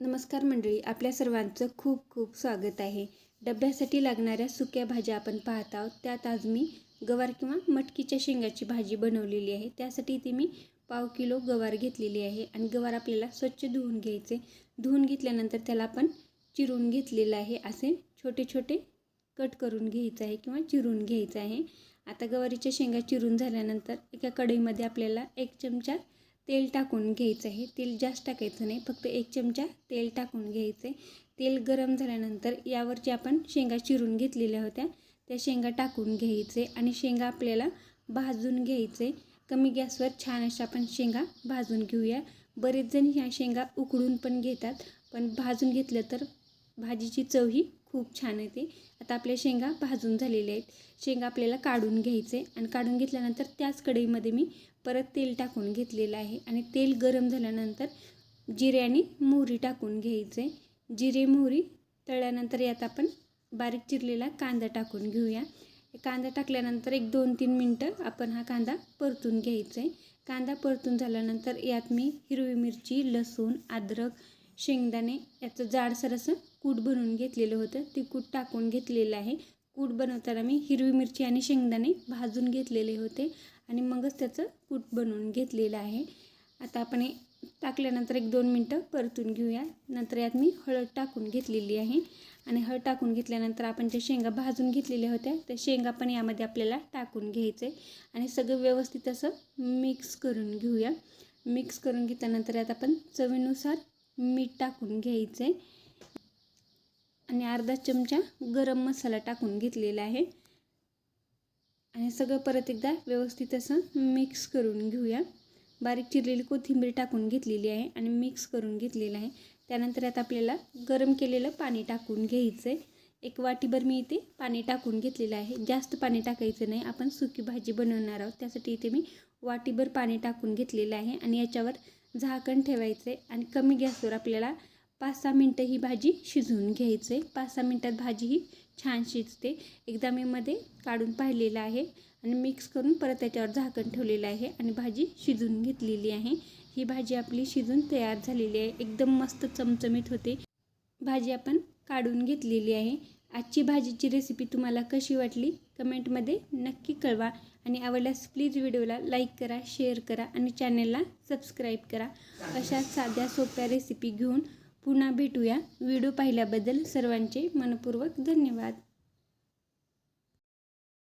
नमस्कार मंडळी आपल्या सर्वांचं खूप खूप स्वागत आहे. डब्यासाठी लागणाऱ्या सुक्या भाज्या आपण पाहत आहोत. त्यात आज मी गवार किंवा मटकीच्या शेंगाची भाजी बनवलेली आहे. त्यासाठी इथे मी पाव किलो गवार घेतलेली आहे आणि गवार आपल्याला स्वच्छ धुवून घ्यायचे. धुवून घेतल्यानंतर त्याला आपण चिरून घेतलेलं आहे. असे छोटे छोटे कट करून घ्यायचं आहे किंवा चिरून घ्यायचं आहे. आता गवारीच्या शेंगा चिरून झाल्यानंतर एका कढईमध्ये आपल्याला एक चमचा तेल टाकून घ्यायचं आहे. तेल जास्त टाकायचं नाही. फक्त एक चमचा तेल टाकून घ्यायचं आहे. तेल गरम झाल्यानंतर यावर जे आपण शेंगा चिरून घेतलेल्या होत्या त्या शेंगा टाकून घ्यायचे आणि शेंगा आपल्याला भाजून घ्यायचे कमी गॅसवर छान अशा आपण शेंगा भाजून घेऊया. बरेच जण ह्या शेंगा उकडून पण घेतात पण भाजून घेतलं तर भाजीची चव ही खूप छान येते आता आपल्या शेंगा भाजून झालेल्या आहेत. शेंगा आपल्याला काढून घ्यायचे आणि काढून घेतल्यानंतर त्याच कढईमध्ये मी परत तेल टाकून घेतलेलं आहे. आणि तेल गरम झाल्यानंतर जिरे आणि मोहरी टाकून घ्यायचे. जिरे मोहरी तळल्यानंतर यात आपण बारीक चिरलेला कांदा टाकून घेऊया. कांदा टाकल्यानंतर एक दोन तीन मिनटं आपण हा कांदा परतून घ्यायचा आहे. कांदा परतून झाल्यानंतर यात मी हिरवी मिरची लसूण अद्रक शेंगदाणे याचं जाडसर असं कूट बनवून घेतलेलं होतं. ते कूट टाकून घेतलेलं आहे. कूट बनवताना मी हिरवी मिरची आणि शेंगदाणे भाजून घेतलेले होते आणि मगच त्याचं कूट बनवून घेतलेलं आहे. आता आपण हे टाकल्यानंतर एक दोन मिनटं परतून घेऊया. नंतर यात मी हळद टाकून घेतलेली आहे. आणि हळद टाकून घेतल्यानंतर आपण ज्या शेंगा भाजून घेतलेल्या होत्या त्या शेंगा पण यामध्ये आपल्याला टाकून घ्यायचे आणि सगळं व्यवस्थित असं मिक्स करून घेऊया. मिक्स करून घेतल्यानंतर यात आपण चवीनुसार मीठ टाकून घ्यायचे आणि अर्धा चमचा गरम मसाला टाकून घेतलेला आहे. आणि सगळं परत एकदा व्यवस्थित असं मिक्स करून घेऊया. बारीक चिरलेली कोथिंबीर टाकून घेतलेली आहे आणि मिक्स करून घेतलेलं आहे. त्यानंतर आता आपल्याला गरम केलेलं पाणी टाकून घ्यायचं आहे एक वाटीभर मी इथे पाणी टाकून घेतलेलं आहे. जास्त पाणी टाकायचं नाही. आपण सुकी भाजी बनवणार आहोत. त्यासाठी इथे मी वाटीभर पाणी टाकून घेतलेलं आहे. आणि याच्यावर झाकण ठेवायचं आहे आणि कमी गॅसवर आपल्याला पाच सहा मिनटं ही भाजी शिजवून घ्यायचं. आहे पाच सहा मिनटात भाजी ही छान शिजते. एकदा मी मध्ये काढून पाहिलेलं आहे आणि मिक्स करून परत त्याच्यावर झाकण ठेवलेलं आहे आणि भाजी शिजून घेतलेली आहे. ही भाजी आपली शिजून तयार झालेली आहे. एकदम मस्त चमचमीत होते. भाजी आपण काढून घेतलेली आहे. आजची भाजीची रेसिपी तुम्हाला कशी वाटली? कमेंटमध्ये नक्की कळवा. आणि आवडल्यास प्लीज व्हिडिओला लाईक करा शेअर करा आणि चॅनलला सबस्क्राईब करा. अशा साध्या सोप्या रेसिपी घेऊन पुन्हा भेटूया. व्हिडिओ पाहिल्याबद्दल सर्वांचे मनपूर्वक धन्यवाद.